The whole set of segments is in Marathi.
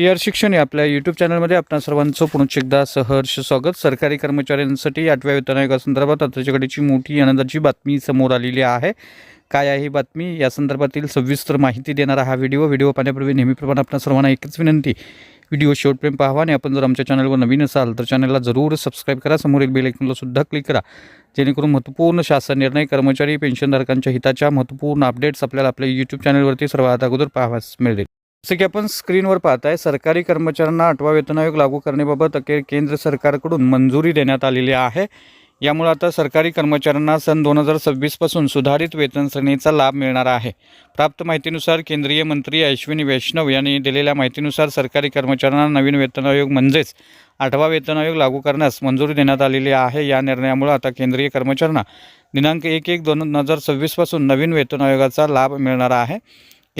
पी आर शिक्षण या आपल्या यूट्यूब चॅनलमध्ये आपणा सर्वांचं पुनश्च एकदा सहर्ष स्वागत. सरकारी कर्मचाऱ्यांसाठी आठव्या वेतन आयोगासंदर्भात आताच्याकडेची मोठी आनंदाची बातमी समोर आलेली आहे. काय आहे ही बातमी? या संदर्भातील सविस्तर माहिती देणारा हा व्हिडिओ. व्हिडिओ पाहण्यापूर्वी नेहमीप्रमाणे आपणा सर्वांना एकच विनंती. व्हिडिओ शेवटपर्यंत पाहावा आणि आपण जर आमच्या चॅनलवर नवीन असाल तर चॅनलला जरूर सबस्क्राईब करा. समोरील बेल आयकॉनला सुद्धा क्लिक करा. जेणेकरून महत्त्वपूर्ण शासन निर्णय कर्मचारी पेन्शनधारकांच्या हिताच्या महत्त्वपूर्ण अपडेट्स आपल्याला आपल्या यूट्यूब चॅनलवरती सर्वात अगोदर पाहावास मिळेल जसं की आपण स्क्रीनवर पाहताय सरकारी कर्मचाऱ्यांना आठवा वेतन आयोग लागू करण्याबाबत अखेर केंद्र सरकारकडून मंजुरी देण्यात आलेली आहे. यामुळे आता सरकारी कर्मचाऱ्यांना सन दोन हजार सव्वीसपासून सुधारित वेतन श्रेणीचा लाभ मिळणार आहे. प्राप्त माहितीनुसार केंद्रीय मंत्री अश्विनी वैष्णव यांनी दिलेल्या माहितीनुसार सरकारी कर्मचाऱ्यांना नवीन वेतन आयोग म्हणजेच आठवा वेतन आयोग लागू करण्यास मंजुरी देण्यात आलेली आहे. या निर्णयामुळे आता केंद्रीय कर्मचाऱ्यांना दिनांक एक एक दोन हजार सव्वीसपासून नवीन वेतन आयोगाचा लाभ मिळणार आहे.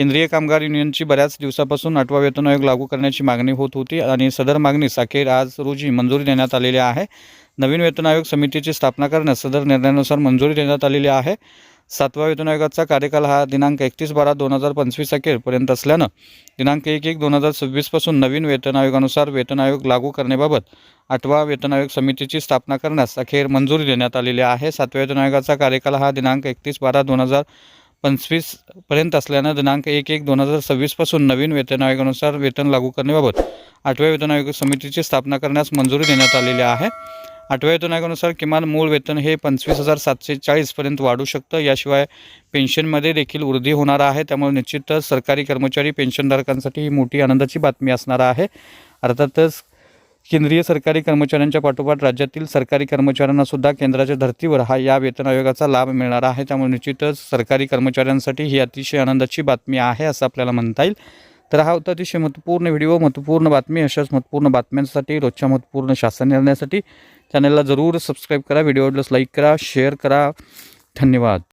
केंद्रीय कामगार युनियनची बऱ्याच दिवसापासून आठवा वेतन आयोग लागू करण्याची मागणी होत होती आणि सदर मागणीस अखेर आज रोजी मंजुरी देण्यात आलेली आहे. नवीन वेतन आयोग समितीची स्थापना करण्यास सदर निर्णयानुसार मंजुरी देण्यात आलेली आहे. सातवा वेतन आयोगाचा कार्यकाल हा दिनांक एकतीस बारा दोन हजार पंचवीस अखेरपर्यंत असल्यानं दिनांक एक एक दोन हजार सव्वीसपासून नवीन वेतन आयोगानुसार वेतन आयोग लागू करण्याबाबत आठवा वेतन आयोग समितीची स्थापना करण्यास अखेर मंजुरी देण्यात आलेली आहे. सातव्या वेतन आयोगाचा कार्यकाल हा दिनांक एकतीस बारा दोन हजार पंचवीसपर्यंत असल्यानं दिनांक एक एक दोन हजार सव्वीसपासून नवीन वेतन आयोगानुसार वेतन लागू करण्याबाबत आठव्या वेतन आयोग समितीची स्थापना करण्यास मंजुरी देण्यात आलेली आहे. आठव्या वेतन आयोगानुसार किमान मूळ वेतन हे पंचवीस हजार सातशे चाळीसपर्यंत वाढू शकतं. याशिवाय पेन्शनमध्ये देखील वृद्धी होणार आहे. त्यामुळे निश्चितच सरकारी कर्मचारी पेन्शनधारकांसाठी ही मोठी आनंदाची बातमी असणार आहे. अर्थातच केंद्रीय सरकारी कर्मचाऱ्यांच्या पाठोपाठ राज्यातील सरकारी कर्मचाऱ्यांना सुद्धा केंद्राच्या धर्तीवर हा या वेतन आयोगाचा लाभ मिळणार आहे. त्यामुळे निश्चितच सरकारी कर्मचाऱ्यांसाठी ही अतिशय आनंदाची बातमी आहे असं आपल्याला म्हणता येईल. तर हा होता अतिशय महत्त्वपूर्ण व्हिडिओ महत्त्वपूर्ण बातमी अशाच महत्त्वपूर्ण बातम्यांसाठी रोजच्या महत्त्वपूर्ण शासन निर्णयासाठी चॅनलला जरूर सबस्क्राईब करा व्हिडिओ आवडल्यास लाईक करा शेअर करा. धन्यवाद.